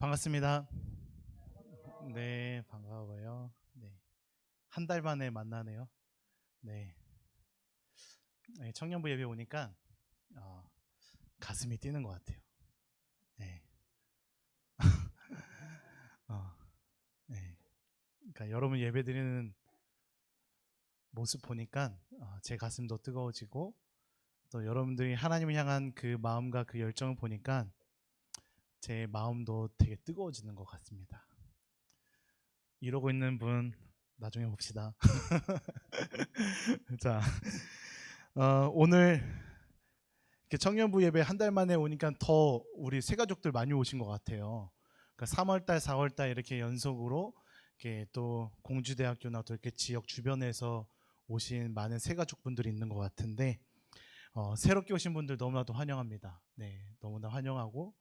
반갑습니다. 네, 반가워요. 네. 한 달 만에 만나네요. 네. 네, 청년부 예배 오니까 어, 가슴이 뛰는 것 같아요. 네. 어, 네. 그러니까 여러분 예배 드리는 모습 보니까 어, 제 가슴도 뜨거워지고 또 여러분들이 하나님을 향한 그 마음과 그 열정을 보니까 제 마음도 되게 뜨거워지는 것 같습니다. 이러고 있는 분 나중에 봅시다. 자, 어, 오늘 청년부 예배 한 달 만에 오니까 더 우리 새 가족들 많이 오신 것 같아요. 그러니까 3월달, 4월달 이렇게 연속으로 이렇게 또 공주대학교나 또 이렇게 지역 주변에서 오신 많은 새 가족분들이 있는 것 같은데 어, 새롭게 오신 분들 너무나도 환영합니다. 네, 너무나 환영하고 어,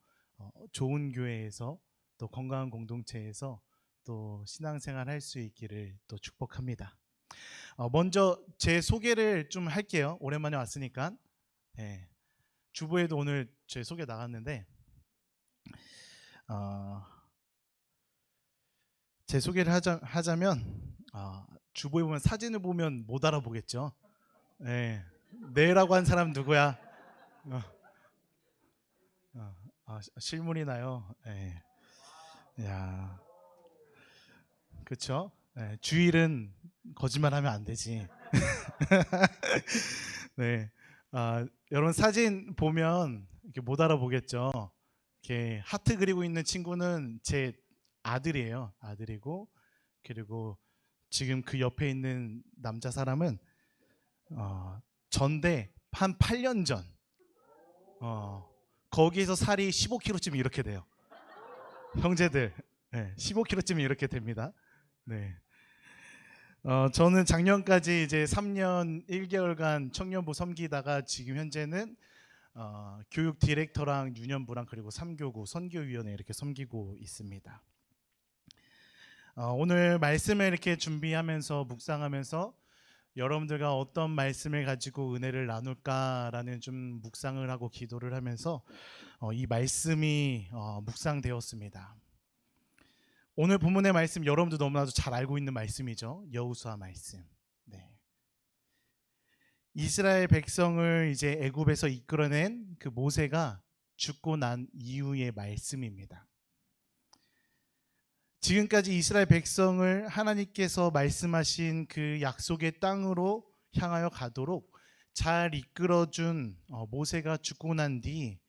좋은 교회에서 또 건강한 공동체에서 또 신앙생활 할 수 있기를 또 축복합니다. 어, 먼저 제 소개를 좀 할게요. 오랜만에 왔으니까. 예. 주보에도 오늘 제 소개 나갔는데 어, 제 소개를 하자, 하자면 어, 주보에 보면 사진을 보면 못 알아보겠죠. 예. 네라고 한 사람 누구야? 어. 어. 아, 시- 실물이 나요. 예. 야. 그쵸? 예, 주일은 거짓말하면 안 되지. 네. 아, 여러분 사진 보면 이렇게 못 알아보겠죠. 이렇게 하트 그리고 있는 친구는 제 아들이에요. 아들이고 그리고 지금 그 옆에 있는 남자 사람은 어, 전대 한 8년 전 어, 거기에서 살이 15kg쯤 이렇게 돼요. 형제들, 네, 15kg쯤 이렇게 됩니다. 네. 어, 저는 작년까지 이제 3년 1개월간 청년부 섬기다가 지금 현재는 어, 교육 디렉터랑 유년부랑 그리고 3교구 선교위원회 이렇게 섬기고 있습니다. 어, 오늘 말씀을 이렇게 준비하면서 묵상하면서 여러분들과 어떤 말씀을 가지고 은혜를 나눌까라는 좀 묵상을 하고 기도를 하면서 어, 이 말씀이 어, 묵상되었습니다. 오늘 본문의 말씀 여러분도 너무나도 잘 알고 있는 말씀이죠. 여호수아 말씀. 네. 이스라엘 백성을 이제 애굽에서 이끌어낸 그 모세가 죽고 난 이후의 말씀입니다. 지금까지 이스라엘 백성을 하나님께서 말씀하신 그 약속의 땅으로 향하여 가도록 잘 이끌어준 어, 모세가 죽고 난 뒤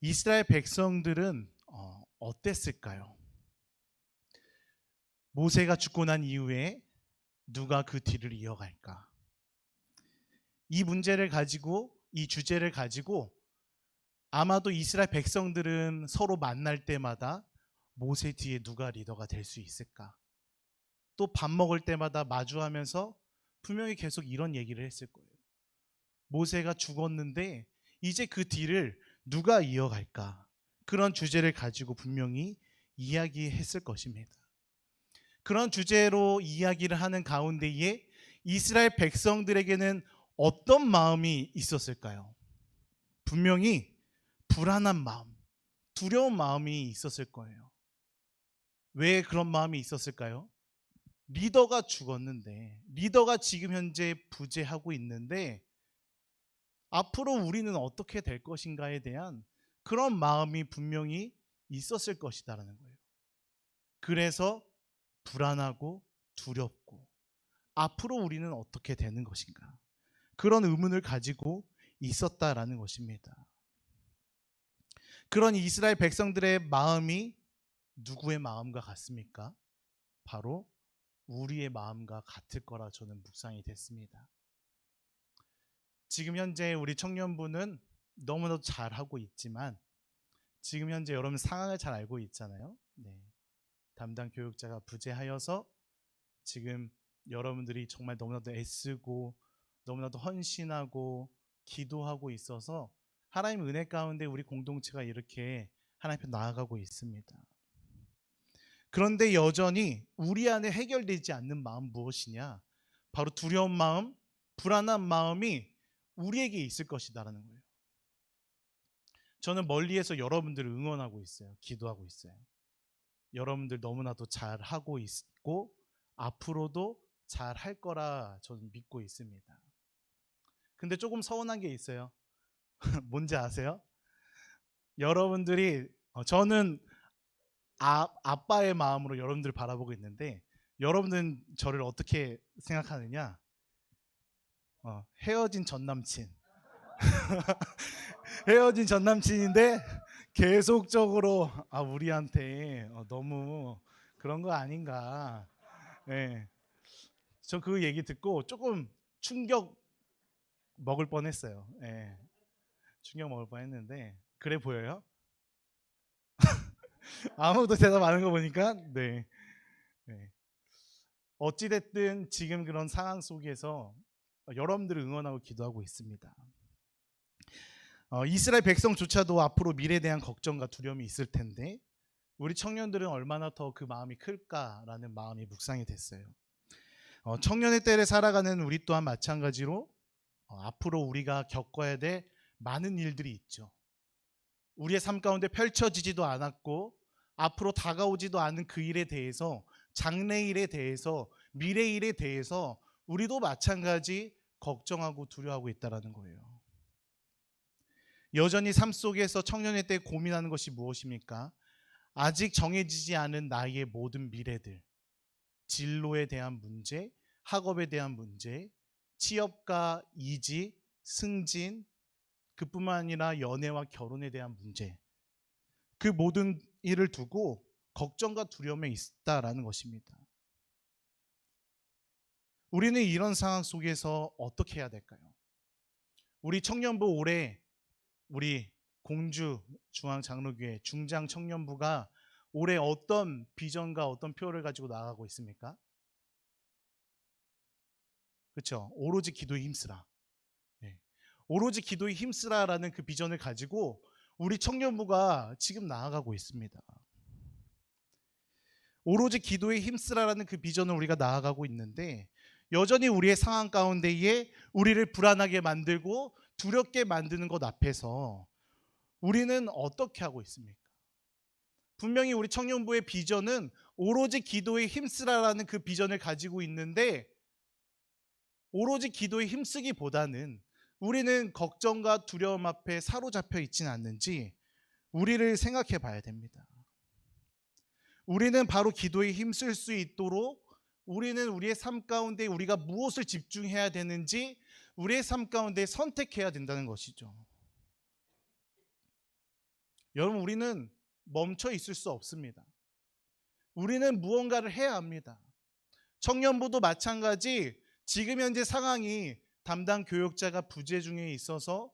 이스라엘 백성들은 어, 어땠을까요? 모세가 죽고 난 이후에 누가 그 뒤를 이어갈까? 이 문제를 가지고 이 주제를 가지고 아마도 이스라엘 백성들은 서로 만날 때마다 모세 뒤에 누가 리더가 될 수 있을까? 또 밥 먹을 때마다 마주하면서 분명히 계속 이런 얘기를 했을 거예요. 모세가 죽었는데 이제 그 뒤를 누가 이어갈까? 그런 주제를 가지고 분명히 이야기했을 것입니다. 그런 주제로 이야기를 하는 가운데에 이스라엘 백성들에게는 어떤 마음이 있었을까요? 분명히 불안한 마음, 두려운 마음이 있었을 거예요. 왜 그런 마음이 있었을까요? 리더가 죽었는데, 리더가 지금 현재 부재하고 있는데, 앞으로 우리는 어떻게 될 것인가에 대한 그런 마음이 분명히 있었을 것이다라는 거예요. 그래서 불안하고 두렵고, 앞으로 우리는 어떻게 되는 것인가? 그런 의문을 가지고 있었다라는 것입니다. 그런 이스라엘 백성들의 마음이 누구의 마음과 같습니까? 바로 우리의 마음과 같을 거라 저는 묵상이 됐습니다. 지금 현재 우리 청년부는 너무나도 잘하고 있지만 지금 현재 여러분 상황을 잘 알고 있잖아요. 네. 담당 교육자가 부재하여서 지금 여러분들이 정말 너무나도 애쓰고 너무나도 헌신하고 기도하고 있어서 하나님 은혜 가운데 우리 공동체가 이렇게 하나님 앞에 나아가고 있습니다. 그런데 여전히 우리 안에 해결되지 않는 마음 무엇이냐? 바로 두려운 마음, 불안한 마음이 우리에게 있을 것이다라는 거예요. 저는 멀리에서 여러분들을 응원하고 있어요. 기도하고 있어요. 여러분들 너무나도 잘 하고 있고 앞으로도 잘 할 거라 저는 믿고 있습니다. 근데 조금 서운한 게 있어요. 뭔지 아세요? 여러분들이 어, 저는 아, 아빠의 마음으로 여러분들 바라보고 있는데 여러분들은 저를 어떻게 생각하느냐? 어, 헤어진 전 남친. 헤어진 전 남친인데 계속적으로 아 우리한테 어, 너무 그런 거 아닌가. 예. 저그 얘기 듣고 조금 충격 먹을 뻔했어요. 예. 충격 먹을 뻔했는데 그래 보여요? 아무도 대답 안 하는 거 보니까 네. 네. 어찌 됐든 지금 그런 상황 속에서 여러분들을 응원하고 기도하고 있습니다. 어, 이스라엘 백성조차도 앞으로 미래에 대한 걱정과 두려움이 있을 텐데 우리 청년들은 얼마나 더 그 마음이 클까라는 마음이 묵상이 됐어요. 어, 청년의 때를 살아가는 우리 또한 마찬가지로 어, 앞으로 우리가 겪어야 될 많은 일들이 있죠. 우리의 삶 가운데 펼쳐지지도 않았고 앞으로 다가오지도 않은 그 일에 대해서 장래 일에 대해서 미래 일에 대해서 우리도 마찬가지 걱정하고 두려워하고 있다라는 거예요. 여전히 삶 속에서 청년의 때 고민하는 것이 무엇입니까? 아직 정해지지 않은 나의 모든 미래들, 진로에 대한 문제, 학업에 대한 문제, 취업과 이직, 승진, 그뿐만 아니라 연애와 결혼에 대한 문제. 그 모든 일을 두고 걱정과 두려움에 있다라는 것입니다. 우리는 이런 상황 속에서 어떻게 해야 될까요? 우리 청년부 올해 우리 공주 중앙장로교회 중장 청년부가 올해 어떤 비전과 어떤 표를 가지고 나가고 있습니까? 그렇죠. 오로지 기도에 힘쓰라. 네. 오로지 기도에 힘쓰라라는 그 비전을 가지고 우리 청년부가 지금 나아가고 있습니다. 오로지 기도에 힘쓰라라는 그 비전을 우리가 나아가고 있는데 여전히 우리의 상황 가운데에 우리를 불안하게 만들고 두렵게 만드는 것 앞에서 우리는 어떻게 하고 있습니까? 분명히 우리 청년부의 비전은 오로지 기도에 힘쓰라라는 그 비전을 가지고 있는데 오로지 기도에 힘쓰기보다는 우리는 걱정과 두려움 앞에 사로잡혀 있지는 않는지 우리를 생각해 봐야 됩니다. 우리는 바로 기도에 힘쓸 수 있도록 우리는 우리의 삶 가운데 우리가 무엇을 집중해야 되는지 우리의 삶 가운데 선택해야 된다는 것이죠. 여러분, 우리는 멈춰 있을 수 없습니다. 우리는 무언가를 해야 합니다. 청년부도 마찬가지 지금 현재 상황이 담당 교육자가 부재 중에 있어서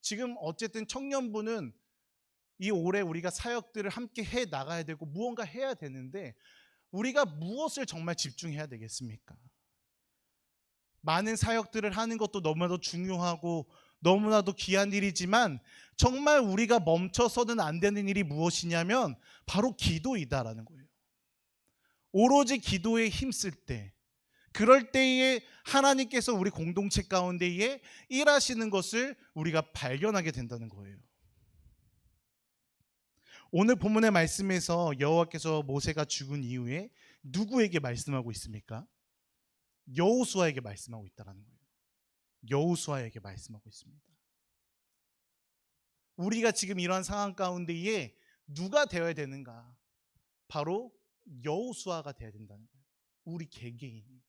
지금 어쨌든 청년부는 이 올해 우리가 사역들을 함께 해 나가야 되고 무언가 해야 되는데 우리가 무엇을 정말 집중해야 되겠습니까? 많은 사역들을 하는 것도 너무나도 중요하고 너무나도 귀한 일이지만 정말 우리가 멈춰서는 안 되는 일이 무엇이냐면 바로 기도이다라는 거예요. 오로지 기도에 힘쓸 때 그럴 때에 하나님께서 우리 공동체 가운데에 일하시는 것을 우리가 발견하게 된다는 거예요. 오늘 본문의 말씀에서 여호와께서 모세가 죽은 이후에 누구에게 말씀하고 있습니까? 여호수아에게 말씀하고 있다라는 거예요. 여호수아에게 말씀하고 있습니다. 우리가 지금 이러한 상황 가운데에 누가 되어야 되는가? 바로 여호수아가 되어야 된다는 거예요. 우리 개개인이.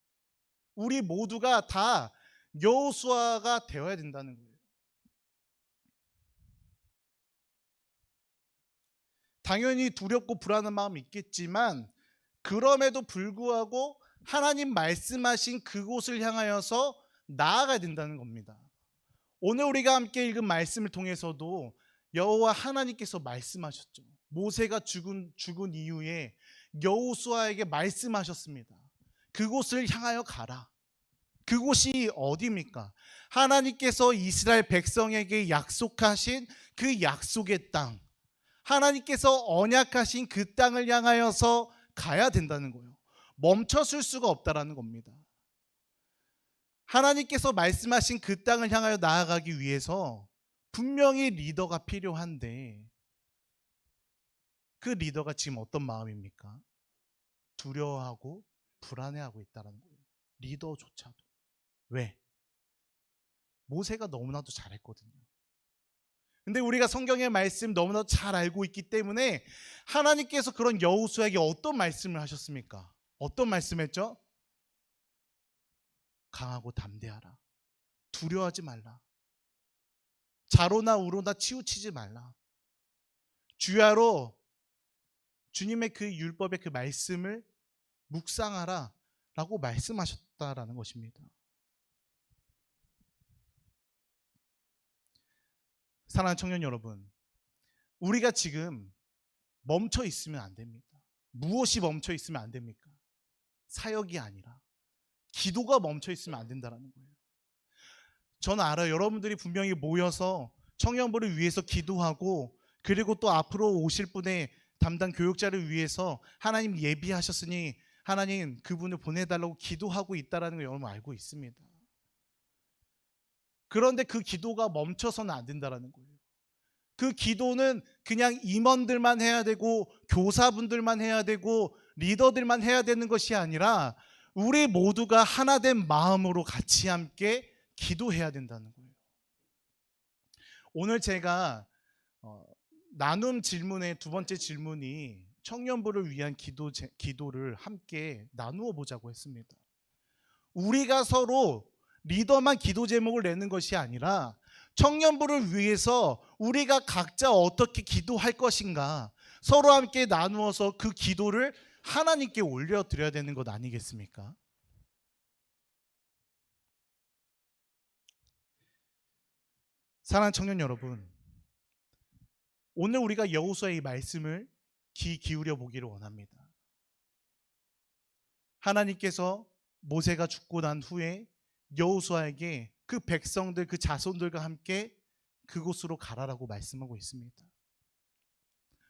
우리 모두가 다 여호수아가 되어야 된다는 거예요. 당연히 두렵고 불안한 마음이 있겠지만 그럼에도 불구하고 하나님 말씀하신 그곳을 향하여서 나아가야 된다는 겁니다. 오늘 우리가 함께 읽은 말씀을 통해서도 여호와 하나님께서 말씀하셨죠. 모세가 죽은 죽은 이후에 여호수아에게 말씀하셨습니다. 그곳을 향하여 가라. 그곳이 어디입니까? 하나님께서 이스라엘 백성에게 약속하신 그 약속의 땅. 하나님께서 언약하신 그 땅을 향하여서 가야 된다는 거예요. 멈춰설 수가 없다라는 겁니다. 하나님께서 말씀하신 그 땅을 향하여 나아가기 위해서 분명히 리더가 필요한데 그 리더가 지금 어떤 마음입니까? 두려워하고 불안해하고 있다는 거예요. 리더조차도. 왜? 모세가 너무나도 잘했거든요. 근데 우리가 성경의 말씀 너무나도 잘 알고 있기 때문에 하나님께서 그런 여호수아에게 어떤 말씀을 하셨습니까? 어떤 말씀했죠? 강하고 담대하라. 두려워하지 말라. 자로나 우로나 치우치지 말라. 주야로 주님의 그 율법의 그 말씀을 묵상하라 라고 말씀하셨다라는 것입니다. 사랑하는 청년 여러분, 우리가 지금 멈춰 있으면 안 됩니다. 무엇이 멈춰 있으면 안 됩니까? 사역이 아니라 기도가 멈춰 있으면 안 된다는 거예요. 저는 알아요. 여러분들이 분명히 모여서 청년부를 위해서 기도하고 그리고 또 앞으로 오실 분의 담당 교육자를 위해서 하나님 예비하셨으니 하나님 그분을 보내달라고 기도하고 있다라는 걸 여러분 알고 있습니다. 그런데 그 기도가 멈춰서는 안 된다라는 거예요. 그 기도는 그냥 임원들만 해야 되고 교사분들만 해야 되고 리더들만 해야 되는 것이 아니라 우리 모두가 하나 된 마음으로 같이 함께 기도해야 된다는 거예요. 오늘 제가 어, 나눔 질문의 두 번째 질문이 청년부를 위한 기도 제, 기도를 함께 나누어 보자고 했습니다. 우리가 서로 리더만 기도 제목을 내는 것이 아니라 청년부를 위해서 우리가 각자 어떻게 기도할 것인가 서로 함께 나누어서 그 기도를 하나님께 올려 드려야 되는 것 아니겠습니까? 사랑하는 청년 여러분, 오늘 우리가 여호수아의 이 말씀을 귀 기울여 보기를 원합니다. 하나님께서 모세가 죽고 난 후에 여호수아에게 그 백성들 그 자손들과 함께 그곳으로 가라라고 말씀하고 있습니다.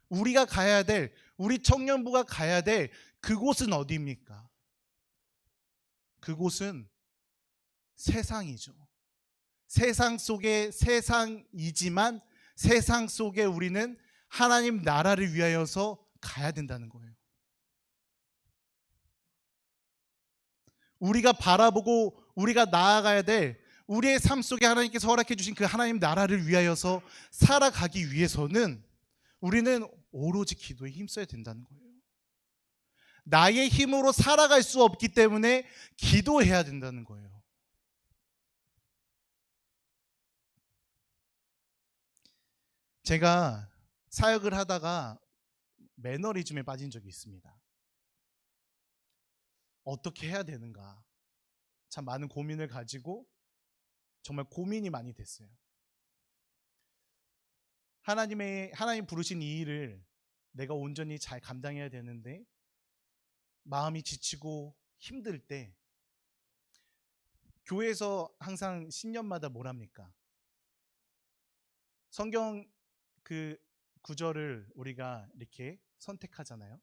우리가 가야 될 우리 청년부가 가야 될 그곳은 어디입니까? 그곳은 세상이죠. 세상 속의 세상이지만 세상 속에 우리는 하나님 나라를 위하여서 가야 된다는 거예요. 우리가 바라보고 우리가 나아가야 될 우리의 삶 속에 하나님께서 허락해 주신 그 하나님 나라를 위하여서 살아가기 위해서는 우리는 오로지 기도에 힘써야 된다는 거예요. 나의 힘으로 살아갈 수 없기 때문에 기도해야 된다는 거예요. 제가 사역을 하다가 매너리즘에 빠진 적이 있습니다. 어떻게 해야 되는가? 참 많은 고민을 가지고 정말 고민이 많이 됐어요. 하나님의 하나님 부르신 이 일을 내가 온전히 잘 감당해야 되는데 마음이 지치고 힘들 때 교회에서 항상 신년마다 뭘 합니까? 성경 그 구절을 우리가 이렇게 선택하잖아요.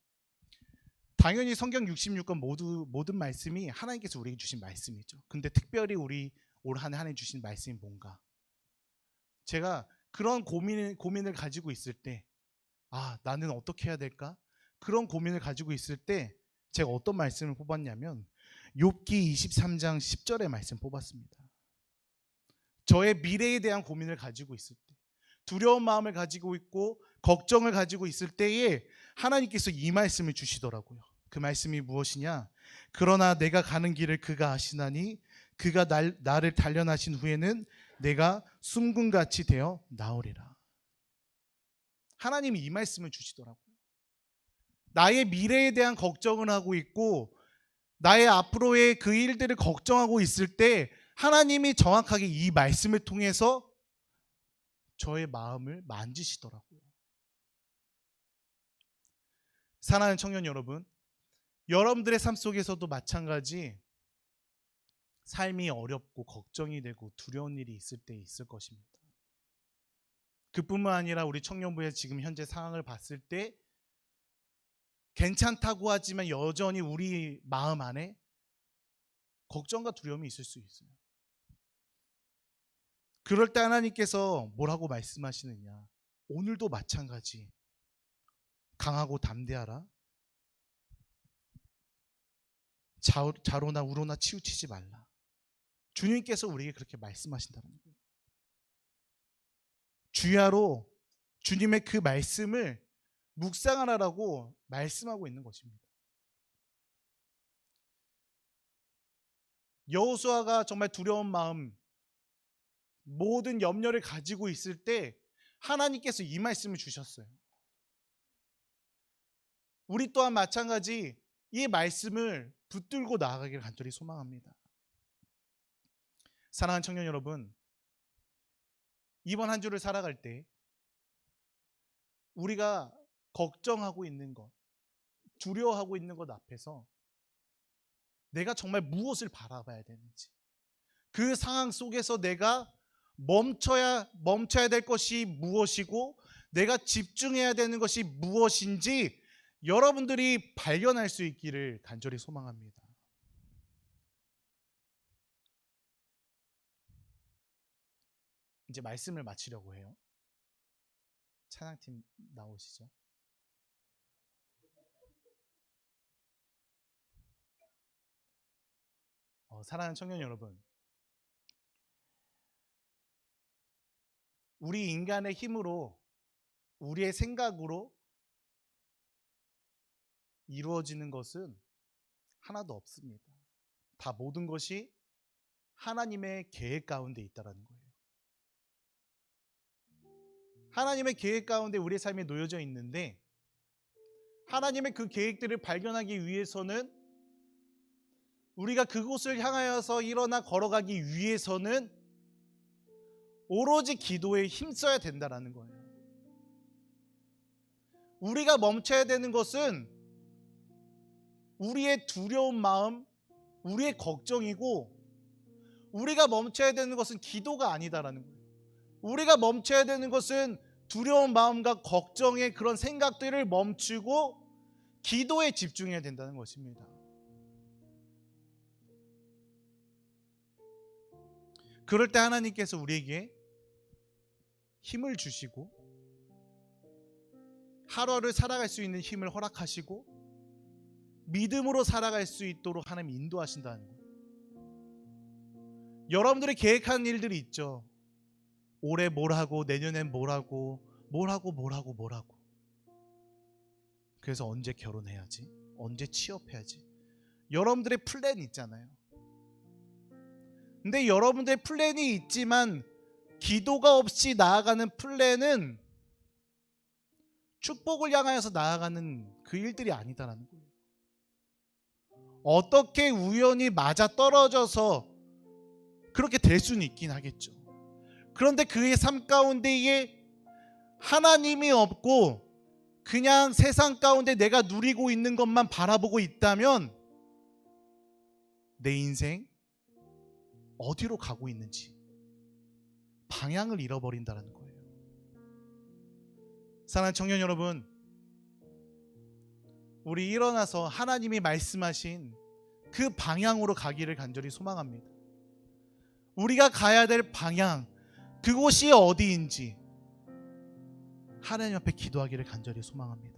당연히 성경 66권 모두 모든 말씀이 하나님께서 우리에게 주신 말씀이죠. 근데 특별히 우리 올 한해 하나님 주신 말씀이 뭔가? 제가 그런 고민 고민을 가지고 있을 때, 아 나는 어떻게 해야 될까? 그런 고민을 가지고 있을 때 제가 어떤 말씀을 뽑았냐면 욥기 23장 10절의 말씀 뽑았습니다. 저의 미래에 대한 고민을 가지고 있을 때, 두려운 마음을 가지고 있고 걱정을 가지고 있을 때에 하나님께서 이 말씀을 주시더라고요. 그 말씀이 무엇이냐? 그러나 내가 가는 길을 그가 아시나니 그가 날, 나를 단련하신 후에는 내가 숨군같이 되어 나오리라. 하나님이 이 말씀을 주시더라고요. 나의 미래에 대한 걱정을 하고 있고 나의 앞으로의 그 일들을 걱정하고 있을 때 하나님이 정확하게 이 말씀을 통해서 저의 마음을 만지시더라고요. 사랑하는 청년 여러분, 여러분들의 삶 속에서도 마찬가지 삶이 어렵고 걱정이 되고 두려운 일이 있을 때 있을 것입니다. 그뿐만 아니라 우리 청년부의 지금 현재 상황을 봤을 때 괜찮다고 하지만 여전히 우리 마음 안에 걱정과 두려움이 있을 수 있어요. 그럴 때 하나님께서 뭐라고 말씀하시느냐? 오늘도 마찬가지. 강하고 담대하라. 자, 자로나 우로나 치우치지 말라. 주님께서 우리에게 그렇게 말씀하신다는 거예요. 주야로 주님의 그 말씀을 묵상하라라고 말씀하고 있는 것입니다. 여호수아가 정말 두려운 마음, 모든 염려를 가지고 있을 때 하나님께서 이 말씀을 주셨어요. 우리 또한 마찬가지 이 말씀을 붙들고 나아가기를 간절히 소망합니다. 사랑하는 청년 여러분, 이번 한 주를 살아갈 때 우리가 걱정하고 있는 것, 두려워하고 있는 것 앞에서 내가 정말 무엇을 바라봐야 되는지, 그 상황 속에서 내가 멈춰야 멈춰야 될 것이 무엇이고 내가 집중해야 되는 것이 무엇인지 여러분들이 발견할 수 있기를 간절히 소망합니다. 이제 말씀을 마치려고 해요. 찬양팀 나오시죠. 어, 사랑하는 청년 여러분, 우리 인간의 힘으로, 우리의 생각으로 이루어지는 것은 하나도 없습니다. 다 모든 것이 하나님의 계획 가운데 있다라는 거예요. 하나님의 계획 가운데 우리의 삶이 놓여져 있는데 하나님의 그 계획들을 발견하기 위해서는 우리가 그곳을 향하여서 일어나 걸어가기 위해서는 오로지 기도에 힘써야 된다라는 거예요. 우리가 멈춰야 되는 것은 우리의 두려운 마음, 우리의 걱정이고 우리가 멈춰야 되는 것은 기도가 아니다라는 거예요. 우리가 멈춰야 되는 것은 두려운 마음과 걱정의 그런 생각들을 멈추고 기도에 집중해야 된다는 것입니다. 그럴 때 하나님께서 우리에게 힘을 주시고 하루를 살아갈 수 있는 힘을 허락하시고 믿음으로 살아갈 수 있도록 하나님 인도하신다는 거예요. 여러분들이 계획하는 일들이 있죠. 올해 뭘 하고 내년엔 뭘 하고 뭘 하고 뭘 하고 뭘 하고. 그래서 언제 결혼해야지? 언제 취업해야지? 여러분들의 플랜 있잖아요. 근데 여러분들의 플랜이 있지만 기도가 없이 나아가는 플랜은 축복을 향하여서 나아가는 그 일들이 아니다라는 거예요. 어떻게 우연히 맞아 떨어져서 그렇게 될 수는 있긴 하겠죠. 그런데 그의 삶 가운데에 하나님이 없고 그냥 세상 가운데 내가 누리고 있는 것만 바라보고 있다면 내 인생 어디로 가고 있는지 방향을 잃어버린다는 거예요. 사랑하는 청년 여러분, 우리 일어나서 하나님이 말씀하신 그 방향으로 가기를 간절히 소망합니다. 우리가 가야 될 방향, 그곳이 어디인지 하나님 앞에 기도하기를 간절히 소망합니다.